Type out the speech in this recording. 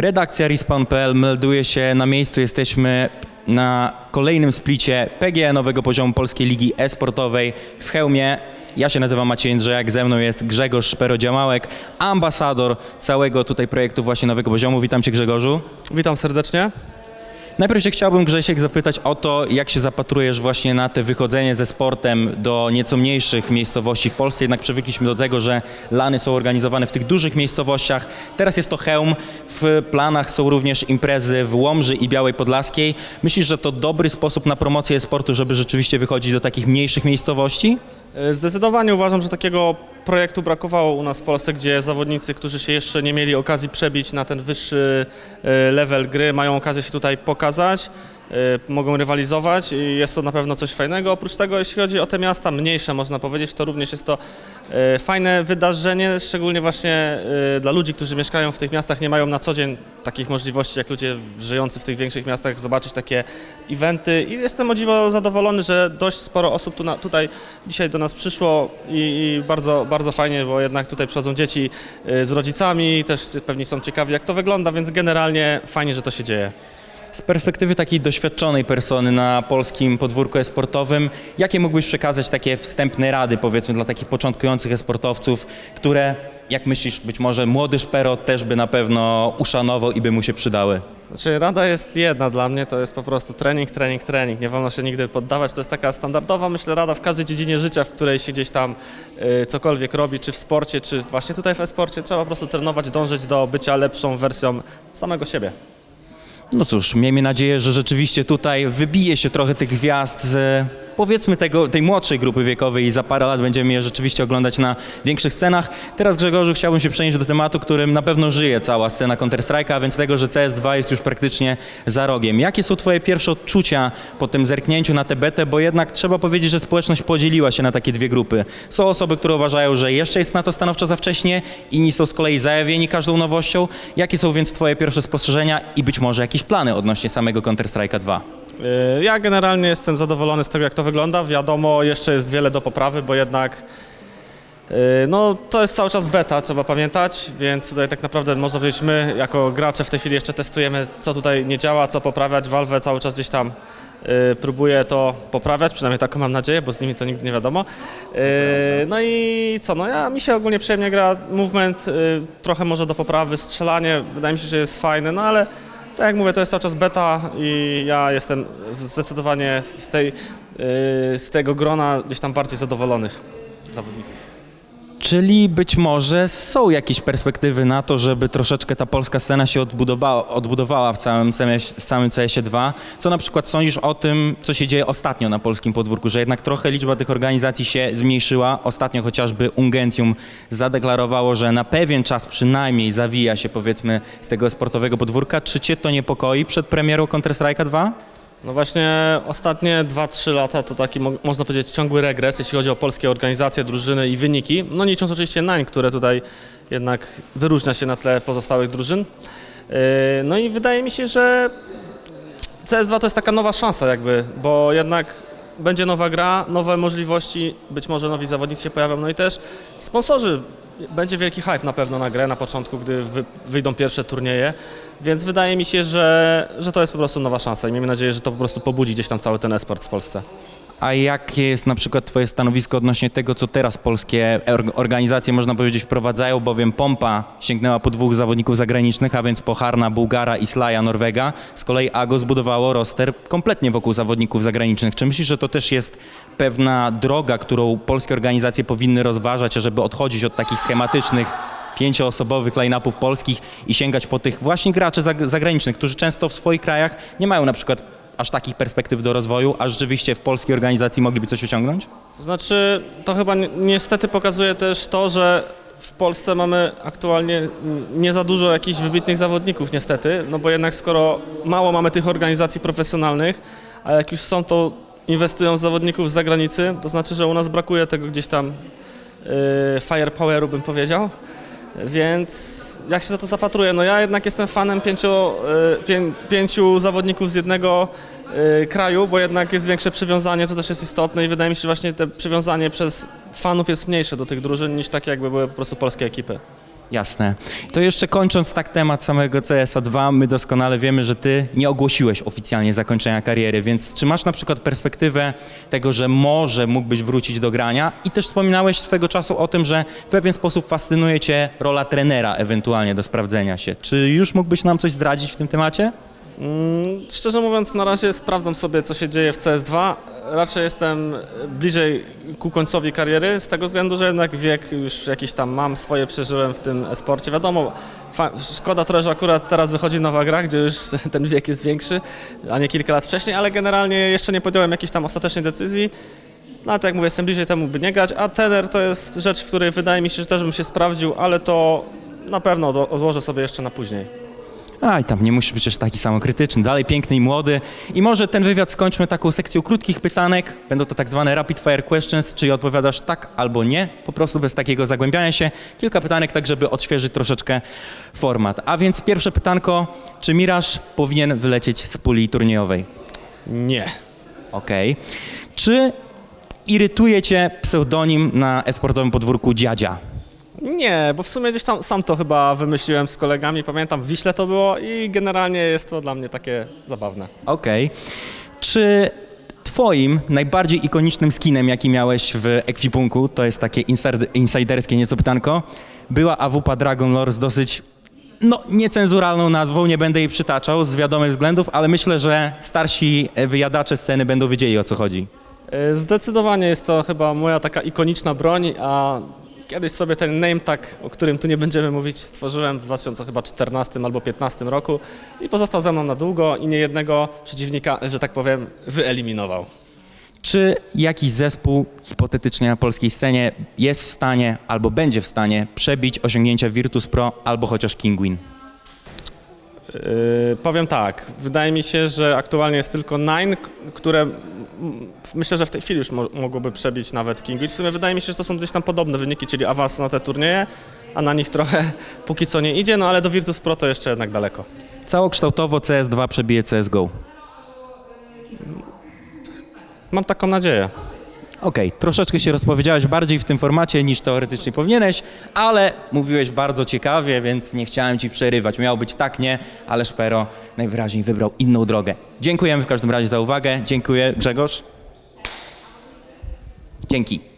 Redakcja Respawn.pl melduje się na miejscu. Jesteśmy na kolejnym splicie PGE nowego poziomu Polskiej Ligi E-Sportowej w Chełmie. Ja się nazywam Maciej Jędrzejak, ze mną jest Grzegorz Szperodziamałek, ambasador całego tutaj projektu właśnie nowego poziomu. Witam Cię Grzegorzu. Witam serdecznie. Najpierw się chciałbym Grzesiek zapytać o to, jak się zapatrujesz właśnie na te wychodzenie ze sportem do nieco mniejszych miejscowości w Polsce. Jednak przywykliśmy do tego, że lany są organizowane w tych dużych miejscowościach. Teraz jest to Chełm. W planach są również imprezy w Łomży i Białej Podlaskiej. Myślisz, że to dobry sposób na promocję sportu, żeby rzeczywiście wychodzić do takich mniejszych miejscowości? E, Zdecydowanie uważam, że takiego projektu brakowało u nas w Polsce, gdzie zawodnicy, którzy się jeszcze nie mieli okazji przebić na ten wyższy e, level gry, mają okazję się tutaj pokazać, mogą rywalizować i jest to na pewno coś fajnego. Oprócz tego, jeśli chodzi o te miasta mniejsze, można powiedzieć, to również jest to e, fajne wydarzenie, szczególnie właśnie e, dla ludzi, którzy mieszkają w tych miastach, nie mają na co dzień takich możliwości, jak ludzie żyjący w tych większych miastach, zobaczyć takie eventy i jestem o dziwo zadowolony, że dość sporo osób tu na, tutaj dzisiaj do nas przyszło i, i bardzo, bardzo fajnie, bo jednak tutaj przychodzą dzieci y, z rodzicami, też pewnie są ciekawi jak to wygląda, więc generalnie fajnie, że to się dzieje. Z perspektywy takiej doświadczonej persony na polskim podwórku e-sportowym, jakie mógłbyś przekazać takie wstępne rady, powiedzmy, dla takich początkujących e-sportowców, które, jak myślisz, być może młody szpero też by na pewno uszanował i by mu się przydały? Znaczy rada jest jedna dla mnie, to jest po prostu trening, trening, trening. Nie wolno się nigdy poddawać. To jest taka standardowa, myślę, rada w każdej dziedzinie życia, w której się gdzieś tam y, cokolwiek robi, czy w sporcie, czy właśnie tutaj w e-sporcie. Trzeba po prostu trenować, dążyć do bycia lepszą wersją samego siebie. No cóż, miejmy nadzieję, że rzeczywiście tutaj wybije się trochę tych gwiazd z powiedzmy tego, tej młodszej grupy wiekowej i za parę lat będziemy je rzeczywiście oglądać na większych scenach. Teraz Grzegorzu chciałbym się przenieść do tematu, którym na pewno żyje cała scena Counter-Strike'a, a więc tego, że CS2 jest już praktycznie za rogiem. Jakie są twoje pierwsze odczucia po tym zerknięciu na tę betę, bo jednak trzeba powiedzieć, że społeczność podzieliła się na takie dwie grupy. Są osoby, które uważają, że jeszcze jest na to stanowczo za wcześnie, inni są z kolei zajawieni każdą nowością. Jakie są więc twoje pierwsze spostrzeżenia i być może jakieś plany odnośnie samego Counter-Strike'a 2? Y, Ja generalnie jestem zadowolony z tego, jak to wygląda. Wiadomo, jeszcze jest wiele do poprawy, bo jednak y, no, to jest cały czas beta, trzeba pamiętać, więc tutaj tak naprawdę można powiedzieć, my jako gracze w tej chwili jeszcze testujemy, co tutaj nie działa, co poprawiać. Valve cały czas gdzieś tam y, próbuje to poprawiać, przynajmniej taką mam nadzieję, bo z nimi to nigdy nie wiadomo. No i co, no ja mi się ogólnie przyjemnie gra, movement trochę może do poprawy, strzelanie wydaje mi się, że jest fajne, no ale tak jak mówię, to jest cały czas beta i ja jestem zdecydowanie z, tej, yy, z tego grona gdzieś tam bardziej zadowolonych zawodników. Czyli być może są jakieś perspektywy na to, żeby troszeczkę ta polska scena się odbudowała, odbudowała w całym, w całym CS-ie 2. Co na przykład sądzisz o tym, co się dzieje ostatnio na polskim podwórku, że jednak trochę liczba tych organizacji się zmniejszyła. Ostatnio chociażby Ungentium zadeklarowało, że na pewien czas przynajmniej zawija się powiedzmy z tego sportowego podwórka. Czy cię to niepokoi przed premierą Counter-Strike'a 2? No właśnie ostatnie 2-3 lata to taki mo- można powiedzieć ciągły regres, jeśli chodzi o polskie organizacje, drużyny i wyniki. No licząc oczywiście Nań, które tutaj jednak wyróżnia się na tle pozostałych drużyn. Yy, No i wydaje mi się, że CS2 to jest taka nowa szansa jakby, bo jednak będzie nowa gra, nowe możliwości, być może nowi zawodnicy się pojawią, no i też sponsorzy. Będzie wielki hype na pewno na grę na początku, gdy wy, wyjdą pierwsze turnieje, więc wydaje mi się, że, że to jest po prostu nowa szansa i miejmy nadzieję, że to po prostu pobudzi gdzieś tam cały ten esport w Polsce. A jakie jest na przykład Twoje stanowisko odnośnie tego, co teraz polskie or- organizacje, można powiedzieć, wprowadzają, bowiem Pompa sięgnęła po dwóch zawodników zagranicznych, a więc Pocharna, Bułgara i Slaja, Norwega. Z kolei AGO zbudowało roster kompletnie wokół zawodników zagranicznych. Czy myślisz, że to też jest pewna droga, którą polskie organizacje powinny rozważać, żeby odchodzić od takich schematycznych pięcioosobowych line-upów polskich i sięgać po tych właśnie graczy zag- zagranicznych, którzy często w swoich krajach nie mają na przykład aż takich perspektyw do rozwoju, a rzeczywiście w polskiej organizacji mogliby coś osiągnąć? To znaczy, to chyba ni- niestety pokazuje też to, że w Polsce mamy aktualnie nie za dużo jakichś wybitnych zawodników niestety, no bo jednak skoro mało mamy tych organizacji profesjonalnych, a jak już są, to inwestują w zawodników z zagranicy, to znaczy, że u nas brakuje tego gdzieś tam yy, firepoweru, bym powiedział. Więc jak się za to zapatruję? No ja jednak jestem fanem pięcio, y, pię, pięciu zawodników z jednego y, kraju, bo jednak jest większe przywiązanie, co też jest istotne i wydaje mi się, że właśnie te przywiązanie przez fanów jest mniejsze do tych drużyn niż takie jakby były po prostu polskie ekipy. Jasne. To jeszcze kończąc tak temat samego CSA 2, my doskonale wiemy, że ty nie ogłosiłeś oficjalnie zakończenia kariery, więc czy masz na przykład perspektywę tego, że może mógłbyś wrócić do grania i też wspominałeś swego czasu o tym, że w pewien sposób fascynuje cię rola trenera ewentualnie do sprawdzenia się. Czy już mógłbyś nam coś zdradzić w tym temacie? Mm, Szczerze mówiąc, na razie sprawdzam sobie, co się dzieje w CS2. Raczej jestem bliżej ku końcowi kariery, z tego względu, że jednak wiek już jakiś tam mam, swoje przeżyłem w tym sporcie. Wiadomo, szkoda trochę, że akurat teraz wychodzi nowa gra, gdzie już ten wiek jest większy, a nie kilka lat wcześniej, ale generalnie jeszcze nie podjąłem jakiejś tam ostatecznej decyzji. No tak jak mówię, jestem bliżej temu, by nie grać, a tener to jest rzecz, w której wydaje mi się, że też bym się sprawdził, ale to na pewno odło- odłożę sobie jeszcze na później. A i tam nie musisz być aż taki samokrytyczny, dalej piękny i młody. I może ten wywiad skończmy taką sekcją krótkich pytanek. Będą to tak zwane rapid fire questions, czyli odpowiadasz tak albo nie, po prostu bez takiego zagłębiania się. Kilka pytanek, tak żeby odświeżyć troszeczkę format. A więc pierwsze pytanko, czy Miraż powinien wylecieć z puli turniejowej? Nie. Okej. Czy irytuje cię pseudonim na esportowym podwórku Dziadzia? Nie, bo w sumie gdzieś tam sam to chyba wymyśliłem z kolegami, pamiętam w Wiśle to było i generalnie jest to dla mnie takie zabawne. Okej. Czy twoim najbardziej ikonicznym skinem, jaki miałeś w ekwipunku, to jest takie inside- insiderskie nieco pytanko, była AWP Dragon Lore z dosyć no, niecenzuralną nazwą, nie będę jej przytaczał z wiadomych względów, ale myślę, że starsi e, wyjadacze sceny będą wiedzieli o co chodzi. E, Zdecydowanie jest to chyba moja taka ikoniczna broń, a kiedyś sobie ten name tag, o którym tu nie będziemy mówić, stworzyłem w 2014 albo 2015 roku i pozostał ze mną na długo i niejednego przeciwnika, że tak powiem, wyeliminował. Czy jakiś zespół, hipotetycznie na polskiej scenie, jest w stanie albo będzie w stanie przebić osiągnięcia Virtus Pro albo chociaż Kingwin? Yy, powiem tak, wydaje mi się, że aktualnie jest tylko Nine, które myślę, że w tej chwili już mo- mogłoby przebić nawet King. I w sumie wydaje mi się, że to są gdzieś tam podobne wyniki, czyli awans na te turnieje, a na nich trochę póki co nie idzie, no ale do Virtus Pro to jeszcze jednak daleko. Całokształtowo CS2 przebije CSGO. Mam taką nadzieję. Okej, troszeczkę się rozpowiedziałeś bardziej w tym formacie niż teoretycznie powinieneś, ale mówiłeś bardzo ciekawie, więc nie chciałem ci przerywać. Miało być tak, nie, ale Szpero najwyraźniej wybrał inną drogę. Dziękujemy w każdym razie za uwagę. Dziękuję, Grzegorz. Dzięki.